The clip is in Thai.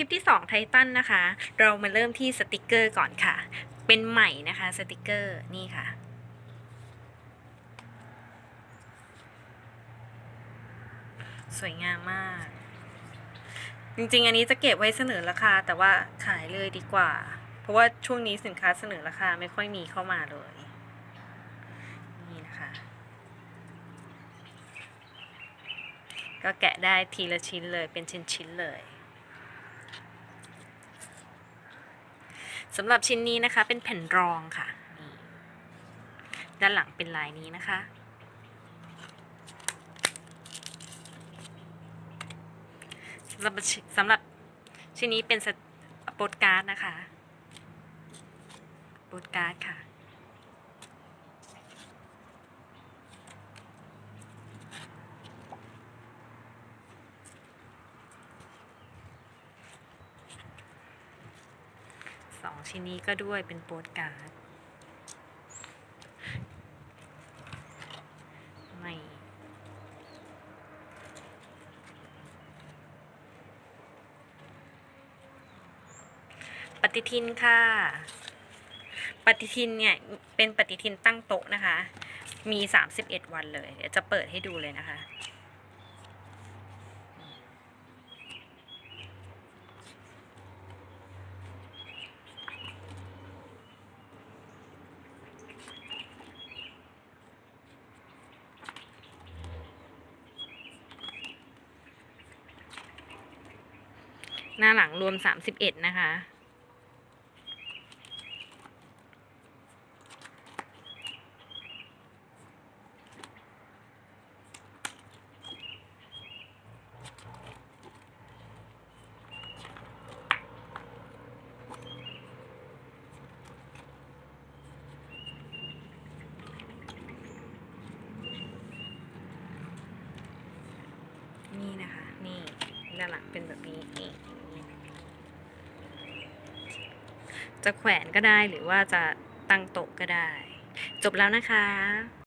คลิปที่2ไททันนะคะ เรามาเริ่มที่สติกเกอร์ก่อนค่ะ เป็นใหม่นะคะสติกเกอร์นี่ค่ะสวยงามมาก จริงๆ อันนี้จะเก็บไว้เสนอราคา แต่ว่าขายเลยดีกว่า เพราะว่าช่วงนี้สินค้าเสนอราคาไม่ค่อยมีเข้ามาเลย นี่นะคะ ก็แกะได้ทีละชิ้นเลยเป็นชิ้นๆเลย สำหรับชิ้นนี้นะคะเป็นแผ่นรองค่ะด้านหลังเป็นลายนี้นะคะ สำหรับชิ้นสำหรับชิ้นนี้เป็นสโปดการ์ดนะคะ โปสการ์ดค่ะ สองชิ้นนี้ก็ด้วยเป็นโปสการ์ดไม่ปฏิทินค่ะ ปฏิทินเนี่ย เป็นปฏิทินตั้งโต๊ะนะคะ มี 31 วันเลย เดี๋ยวจะเปิดให้ดูเลยนะคะ หน้าหลังรวม31นะคะ นี่นะคะ นี่ด้านหลังเป็นแบบนี้นี่ จะแขวนก็ได้หรือว่าจะตั้งโต๊ะก็ได้ จบแล้วนะคะ